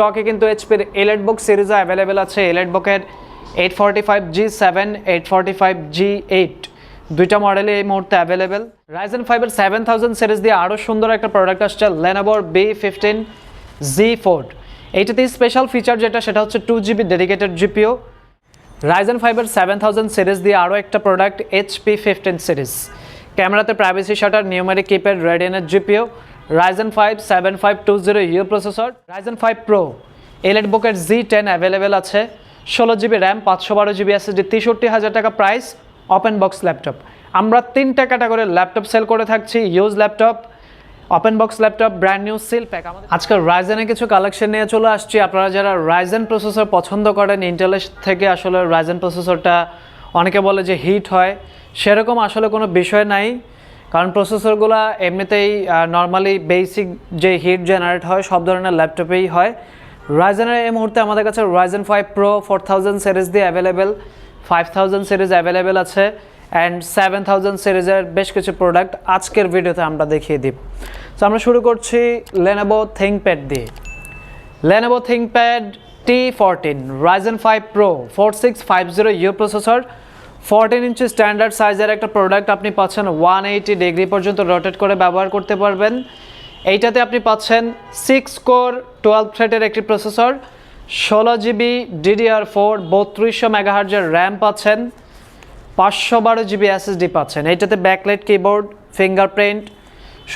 স্টকে কিন্তু এইচপির এলেট বুক সিরিজও অ্যাভেলেবেল আছে। এলেট বুকের eight forty five G seven eight forty five G eight দুইটা মডেলে এই মুহূর্তে অ্যাভেলেবেল রাইজেন ফাইভের সেভেন থাউজেন্ড সিরিজ দিয়ে আরও সুন্দর একটা প্রোডাক্ট আসছে লেনোভোর বি ফিফটিন জি ফোর এইটাতে স্পেশাল ফিচার যেটা, সেটা হচ্ছে two GB dedicated GPU Ryzen ফাইভের সেভেন থাউজেন্ড সিরিজ দিয়ে আরও একটা প্রোডাক্ট এইচপি ফিফটিন সিরিজ ক্যামেরাতে privacy shutter numeric keypad রেডিয়ানের GPU five two zero U processor Ryzen five pro Elite বুকের জি টেন অ্যাভেলেবেল আছে, ষোলো জিবি র্যাম পাঁচশো বারো জিবি এসএসডি তেষট্টি হাজার টাকা প্রাইস ওপেন বক্স ল্যাপটপ আমরা তিনটা ক্যাটাগরির ল্যাপটপ সেল করে থাকছি use laptop open box laptop brand new seal pack আমাদের আজকে রাইজেনের কিছু কালেকশন নিয়ে চলে আসছি। আপনারা যারা রাইজেন প্রসেসর পছন্দ করেন ইন্টেলের থেকে আসলে রাইজেন প্রসেসরটা অনেকে বলে যে হিট হয়, সেরকম আসলে কোনো বিষয় নাই। কারণ প্রসেসরগুলো এমনিতেই নর্মালি বেসিক যে হিট জেনারেট হয়, সব ধরনের ল্যাপটপেই হয়। রাইজেনের এই মুহূর্তে আমাদের কাছে Ryzen five pro four thousand series দিয়ে available five thousand series available আছে অ্যান্ড সেভেন থাউজেন্ড সিরিজের বেশ কিছু প্রোডাক্ট আজকের ভিডিওতে আমরা দেখিয়ে দিব। তো আমরা শুরু করছি লেনোভো থিঙ্কপ্যাড দিয়ে। Lenovo ThinkPad T fourteen Ryzen five pro four six five zero U processor fourteen inch standard সাইজের একটা প্রোডাক্ট আপনি পাচ্ছেন ওয়ান এইটি ডিগ্রি পর্যন্ত রোটেট করে ব্যবহার করতে পারবেন। এইটাতে আপনি পাচ্ছেন সিক্স কোর টুয়েলভ থ্রেডের একটি প্রসেসর ষোলো জিবি ডিডিআর ফোর বত্রিশশো মেগাহার্জের র্যাম পাচ্ছেন, পাঁচশো বারো জিবি এসএসডি পাচ্ছেন। এইটাতে ব্যাকলাইট কিবোর্ড ফিঙ্গারপ্রিন্ট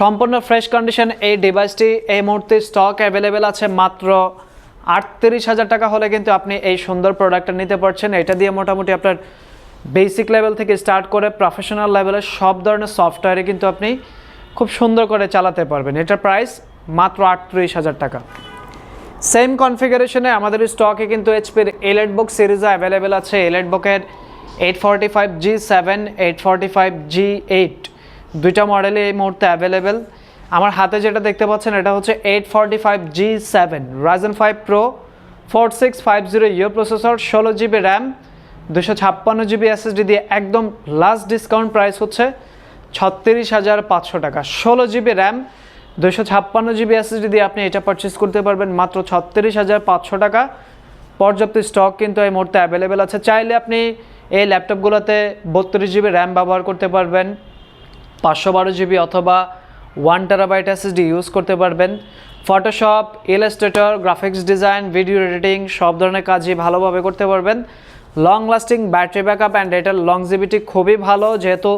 সম্পূর্ণ ফ্রেশ কন্ডিশন এই ডিভাইসটি এই মুহূর্তে স্টক অ্যাভেলেবেল আছে মাত্র আটত্রিশ হাজার টাকা হলে কিন্তু আপনি এই সুন্দর প্রোডাক্টটা নিতে পারছেন। এটা দিয়ে মোটামুটি আপনার বেসিক লেভেল থেকে স্টার্ট করে প্রফেশনাল লেভেলের সব ধরনের সফটওয়্যারে কিন্তু আপনি খুব সুন্দর করে চালাতে পারবেন। এটার প্রাইস মাত্র আটত্রিশ হাজার টাকা। সেম কনফিগারেশনে আমাদের স্টকে কিন্তু এইচপির এলেট বুক সিরিজও অ্যাভেলেবেল আছে। এলেট বুকের eight forty five G seven eight forty five G eight দুইটা মডেলে এই মুহূর্তে অ্যাভেলেবেল। আমার হাতে যেটা দেখতে পাচ্ছেন, এটা হচ্ছে eight forty five G seven Ryzen five pro four six five zero U processor ষোলো জিবি র্যাম দুশো ছাপ্পান্ন জিবি এসএসডি দিয়ে একদম লাস্ট ডিসকাউন্ট প্রাইস হচ্ছে ছত্রিশ হাজার পাঁচশো টাকা। ষোলো জিবি র্যাম দুশো ছাপ্পান্ন জিবি এসএসডি দিয়ে আপনি এটা পারচেস করতে পারবেন মাত্র ছত্রিশ হাজার পাঁচশো টাকা। পর্যাপ্ত স্টক কিন্তু এই মুহূর্তে অ্যাভেলেবেল আছে। চাইলে আপনি এই ল্যাপটপগুলোতে বত্রিশ জিবি র্যাম ব্যবহার করতে পারবেন, পাঁচশো বারো জিবি অথবা ওয়ান টেরাবাইট এসএসডি ইউজ করতে পারবেন। Photoshop Illustrator graphics design video editing সব ধরনের কাজই ভালোভাবে করতে পারবেন। Long lasting battery backup and এটার লংজিভিটি খুবই ভালো, যেহেতু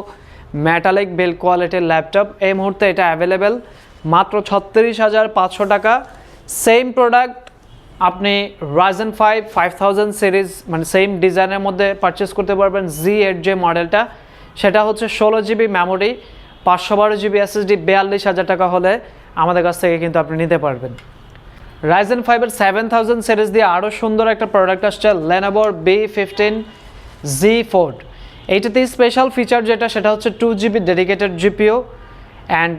ম্যাটালিক বিল কোয়ালিটির ল্যাপটপ এই মুহূর্তে এটা অ্যাভেলেবেল মাত্র ছত্রিশ হাজার পাঁচশো টাকা। সেম প্রোডাক্ট আপনি Ryzen five five thousand series মানে সেম ডিজাইনের মধ্যে পারচেস করতে পারবেন জি এইট যে মডেলটা সেটা হচ্ছে ষোলো জিবি মেমোরি পাঁচশো বারো জিবি এসএসডি বিয়াল্লিশ হাজার টাকা হলে আমাদের কাছ থেকে কিন্তু আপনি নিতে পারবেন। রাইজেন ফাইভের সেভেন থাউজেন্ড সিরিজ দিয়ে আরও সুন্দর একটা প্রোডাক্ট আসছে লেনোভোর বি ফিফটিন জি ফোর এইটাতে স্পেশাল ফিচার যেটা, সেটা হচ্ছে two GB dedicated GPU and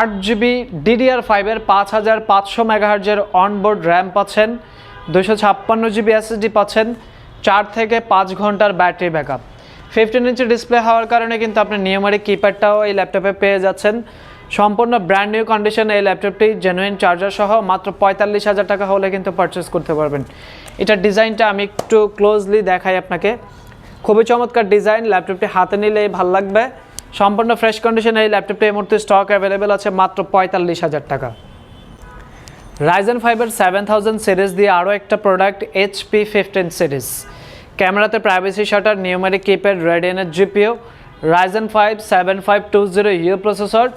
আট জিবি ডিডিআর ফাইভের পাঁচ হাজার পাঁচশো মেগাহার্জের অনবোর্ড র্যাম পাচ্ছেন দুশো ছাপ্পান্ন জিবি এসএসডি পাচ্ছেন, চার থেকে পাঁচ ঘণ্টার battery backup fifteen inch display হওয়ার কারণে কিন্তু আপনি নিয়মারিক কিপ্যাডটাও এই ল্যাপটপে পেয়ে যাচ্ছেন। সম্পূর্ণ ব্র্যান্ড নিউ কন্ডিশনে এই ল্যাপটপটি জেনুইন চার্জার সহ মাত্র পঁয়তাল্লিশ হাজার টাকা হলে কিন্তু পারচেস করতে পারবেন। এটার ডিজাইনটা আমি একটু ক্লোজলি দেখাই আপনাকে। খুবই চমৎকার ডিজাইন ল্যাপটপটি হাতে নিলেই ভালো লাগবে। সম্পূর্ণ ফ্রেশ কন্ডিশনে এই ল্যাপটপটি এই মুহূর্তে স্টক অ্যাভেলেবেল আছে মাত্র পঁয়তাল্লিশ হাজার টাকা। রাইজেন ফাইভের সেভেন থাউজেন্ড সিরিজ দিয়ে আরও একটা প্রোডাক্ট এইচপি ফিফটিন সিরিজ ক্যামেরাতে privacy shutter numeric keypad রেডিয়ানের GPU Ryzen five seven five two zero U processor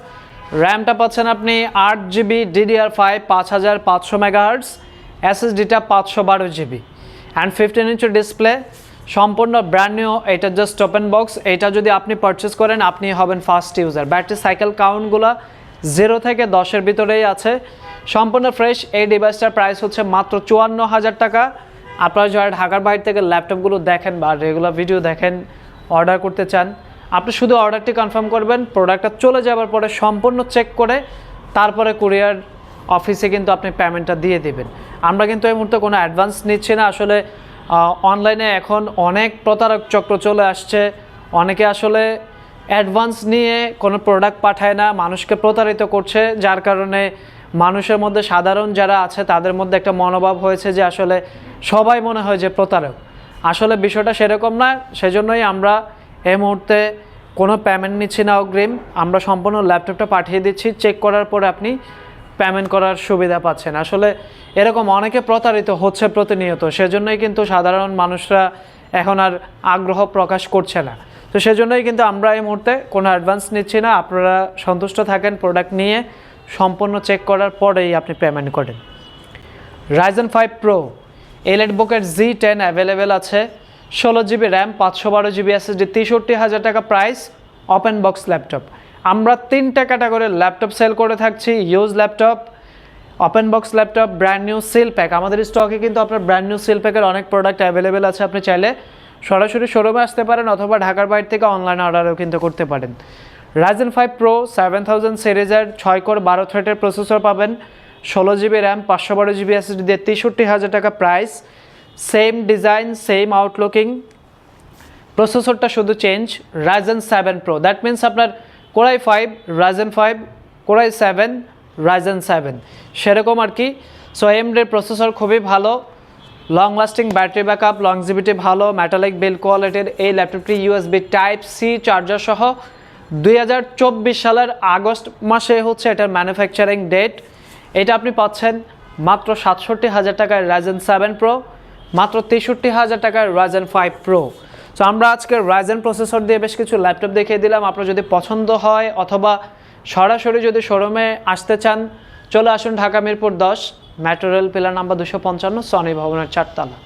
র্যামটা পাচ্ছেন আপনি আট জিবি ডিডিআর ফাইভ পাঁচ হাজার পাঁচশো মেগাহার্টস এসএসডিটা পাঁচশো বারো GB. And fifteen inch display সম্পূর্ণ ব্র্যান্ড নিউ এটা জাস্ট ওপেন বক্স এটা যদি আপনি পারচেস করেন, আপনি হবেন ফার্স্ট ইউজার ব্যাটারি সাইকেল কাউন্টগুলো জিরো থেকে দশের ভিতরেই আছে। সম্পূর্ণ ফ্রেশ এই ডিভাইসটার প্রাইস হচ্ছে মাত্র চুয়ান্ন হাজার টাকা। আপনারা যারা ঢাকার বাইরে থেকে ল্যাপটপগুলো দেখেন বা রেগুলার ভিডিও দেখেন অর্ডার করতে চান আপনি শুধু অর্ডারটি কনফার্ম করবেন প্রোডাক্টটা চলে যাওয়ার পরে সম্পূর্ণ চেক করে তারপরে কুরিয়ার অফিসে কিন্তু আপনি পেমেন্টটা দিয়ে দেবেন। আমরা কিন্তু এই মুহূর্তে কোনো অ্যাডভান্স নিচ্ছি না। আসলে অনলাইনে এখন অনেক প্রতারক চক্র চলে আসছে। অনেকে আসলে অ্যাডভান্স নিয়ে কোনো প্রোডাক্ট পাঠায় না, মানুষকে প্রতারিত করছে। যার কারণে মানুষের মধ্যে সাধারণ যারা আছে, তাদের মধ্যে একটা মনোভাব হয়েছে যে আসলে সবাই মনে হয় যে প্রতারক। আসলে বিষয়টা সেরকম না। সেজন্যই আমরা এই মুহূর্তে কোনো পেমেন্ট নিচ্ছি না অগ্রিম। আমরা সম্পূর্ণ ল্যাপটপটা পাঠিয়ে দিচ্ছি। চেক করার পরে আপনি পেমেন্ট করার সুবিধা পাচ্ছেন। আসলে এরকম অনেকে প্রতারিত হচ্ছে প্রতিনিয়ত। সেজন্যই কিন্তু সাধারণ মানুষরা এখন আর আগ্রহ প্রকাশ করছে না। তো সেজন্যই কিন্তু আমরা এই মুহূর্তে কোনো অ্যাডভান্স নিচ্ছি না। আপনারা সন্তুষ্ট থাকেন প্রোডাক্ট নিয়ে। সম্পূর্ণ চেক করার পরেই আপনি পেমেন্ট করেন। রাইজেন ফাইভ প্রো এলএড বুকের জি টেন অ্যাভেলেবেল আছে। ষোলো জিবি র্যাম, পাঁচশো বারো জিবি এসএসডি তেষট্টি হাজার টাকা প্রাইস ওপেন বক্স ল্যাপটপ আমরা তিনটা ক্যাটাগরির ল্যাপটপ সেল করে থাকছি use laptop open box laptop brand new seal pack আমাদের স্টকে কিন্তু আপনার ব্র্যান্ড নিউ সিল প্যাকের অনেক প্রোডাক্ট অ্যাভেলেবেল আছে, আপনি চাইলে সরাসরি শোরুমে আসতে পারেন অথবা ঢাকার বাইরে থেকে অনলাইন অর্ডারও কিন্তু করতে পারেন। Ryzen five pro seven thousand সিরিজের ছয় কোর বারো থ্রেটের প্রসেসর পাবেন, ষোলো জিবি র্যাম, পাঁচশো বারো জিবি এসএসডি দিয়ে তেষট্টি হাজার টাকা price same design same outlooking প্রসেসরটা শুধু change Ryzen seven pro that means আপনার Core i five Ryzen five Core i seven Ryzen seven সেরকম আর কি। সো এমডের প্রসেসর খুবই ভালো। Long lasting battery backup longevity ভালো ম্যাটালিক বিল কোয়ালিটির এই ল্যাপটপটি ইউএসবি টাইপ সি চার্জার সহ দুই হাজার চব্বিশ সালের আগস্ট মাসে হচ্ছে এটার ম্যানুফ্যাকচারিং ডেট এটা আপনি পাচ্ছেন মাত্র সাতষট্টি হাজার টাকায় রাইজেন সেভেন প্রো মাত্র তেষট্টি হাজার টাকার রাইজেন ফাইভ প্রো সো আমরা আজকে রাইজেন প্রসেসর দিয়ে বেশ কিছু ল্যাপটপ দেখিয়ে দিলাম। আপনার যদি পছন্দ হয় অথবা সরাসরি যদি শোরুমে আসতে চান, চলে আসুন ঢাকা মিরপুর দশ ম্যাটোরিয়াল পিলার নাম্বার দুশো পঞ্চান্ন সনি ভবনের চারতলা।